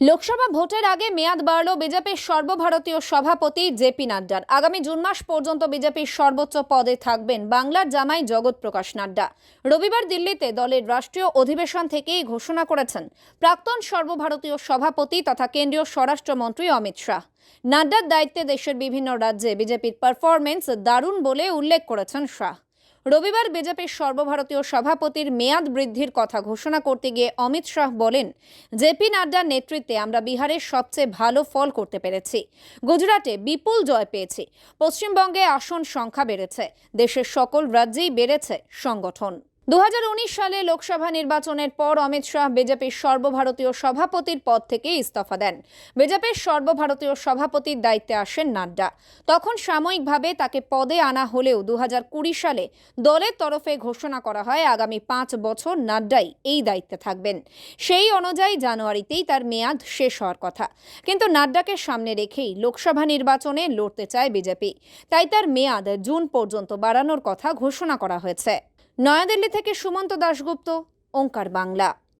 লোকসভা ভোটের আগে মেয়াদ বাড়ল বিজেপির সর্বভারতীয় সভাপতি জেপি নাড্ডার। আগামী জুন মাস পর্যন্ত বিজেপির সর্বোচ্চ পদে থাকবেন বাংলার জামাই জগৎ প্রকাশ নাড্ডা। রবিবার দিল্লিতে দলের রাষ্ট্রীয় অধিবেশন থেকেই ঘোষণা করেছেন প্রাক্তন সর্বভারতীয় সভাপতি তথা কেন্দ্রীয় স্বরাষ্ট্রমন্ত্রী অমিত শাহ। নাড্ডার দায়িত্বে দেশের বিভিন্ন রাজ্যে বিজেপির পারফরমেন্স দারুণ বলে উল্লেখ করেছেন শাহ। রবিবার বিজেপির সর্বভারতীয় সভাপতির মেয়াদ বৃদ্ধির কথা ঘোষণা করতে গিয়ে অমিত শাহ বলেন জেপি নাড্ডার নেতৃত্বে আমরা বিহারের সবচেয়ে ভালো ফল করতে পেরেছি। গুজরাটে বিপুল জয় পেয়েছি। পশ্চিমবঙ্গে আসন সংখ্যা বেড়েছে। দেশের সকল রাজ্যেই বেড়েছে সংগঠন। দু হাজার উনিশ সালে লোকসভা নির্বাচনের পর অমিত শাহ বিজেপির সর্বভারতীয় সভাপতির পদ থেকে ইস্তফা দেন। বিজেপির সর্বভারতীয় সভাপতির দায়িত্বে আসেন নাড্ডা। তখন সাময়িকভাবে তাকে পদে আনা হলেও দু হাজার কুড়ি সালে দলের তরফে ঘোষণা করা হয়, আগামী পাঁচ বছর নাড্ডাই এই দায়িত্বে থাকবেন। সেই অনুযায়ী জানুয়ারিতেই তার মেয়াদ শেষ হওয়ার কথা। কিন্তু নাড্ডাকে সামনে রেখেই লোকসভা নির্বাচনে লড়তে চায় বিজেপি। তাই তার মেয়াদ জুন পর্যন্ত বাড়ানোর কথা ঘোষণা করা হয়েছে। নয়াদিল্লি থেকে সুমন্ত দাশগুপ্ত ওঙ্কার বাংলা।